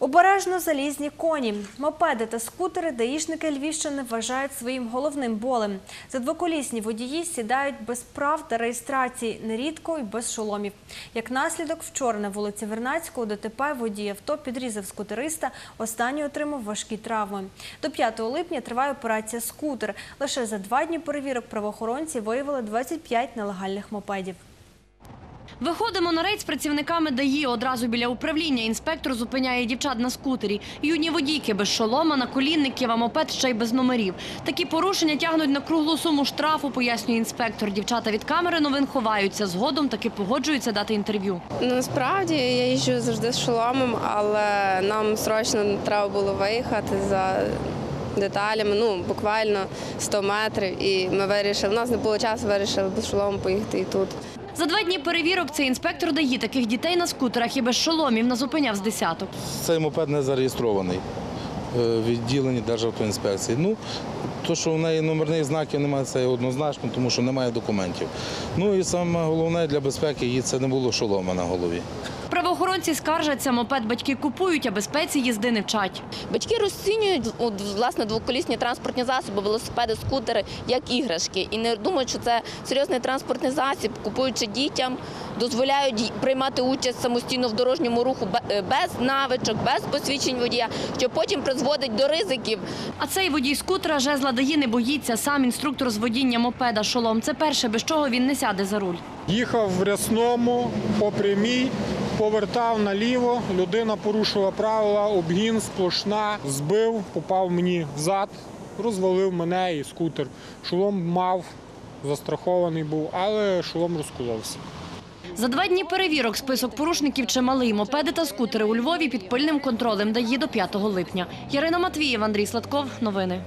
Обережно залізні коні, мопеди та скутери даїшники Львівщини вважають своїм головним болем. За двоколісні водії сідають без прав та реєстрації, нерідко й без шоломів. Як наслідок, вчора на вулиці Вернацького ДТП водій авто підрізав скутериста, останній отримав важкі травми. До 5 липня триває операція «Скутер». Лише за два дні перевірок правоохоронці виявили 25 нелегальних мопедів. Виходимо на рейд з працівниками ДАІ. Одразу біля управління інспектор зупиняє дівчат на скутері. Юні водійки без шолома, наколінників, а мопед ще й без номерів. Такі порушення тягнуть на круглу суму штрафу, пояснює інспектор. Дівчата від камери новин ховаються. Згодом таки погоджуються дати інтерв'ю. Ну, Насправді я їжджу завжди з шоломом, але нам срочно треба було виїхати за деталями, ну буквально 100 метрів. І ми вирішили, у нас не було часу, вирішили без шолому поїхати і тут. За два дні перевірок цей інспектор дає таких дітей на скутерах і без шоломів назупиняв з десяток. Цей мопед не зареєстрований е, в відділенні Державтоінспекції. Ну, то, що в неї номерних знаків немає, це однозначно, тому що немає документів. Ну і саме головне для безпеки їй це не було шолома на голові. Правоохоронці скаржаться, мопед батьки купують, а безпеці їзди не вчать. Батьки розцінюють от, власне двоколісні транспортні засоби, велосипеди, скутери як іграшки і не думають, що це серйозний транспортний засіб, купуючи дітям, дозволяють приймати участь самостійно в дорожньому руху е, без навичок, без посвідчень водія, що потім призводить до ризиків. А цей водій скутера жезла дає не боїться. Сам інструктор з водіння мопеда шолом. Це перше, без чого він не сяде за руль. Їхав в рясному по прямій, повертав наліво. Людина порушила правила, обгін, сплошна, збив, попав мені в зад, розвалив мене і скутер. Шолом мав, застрахований був, але шолом розколовся. За два дні перевірок список порушників чималий. Мопеди та скутери у Львові під пильним контролем дає до 5 липня. Ярина Матвієва, Андрій Сладков. Новини.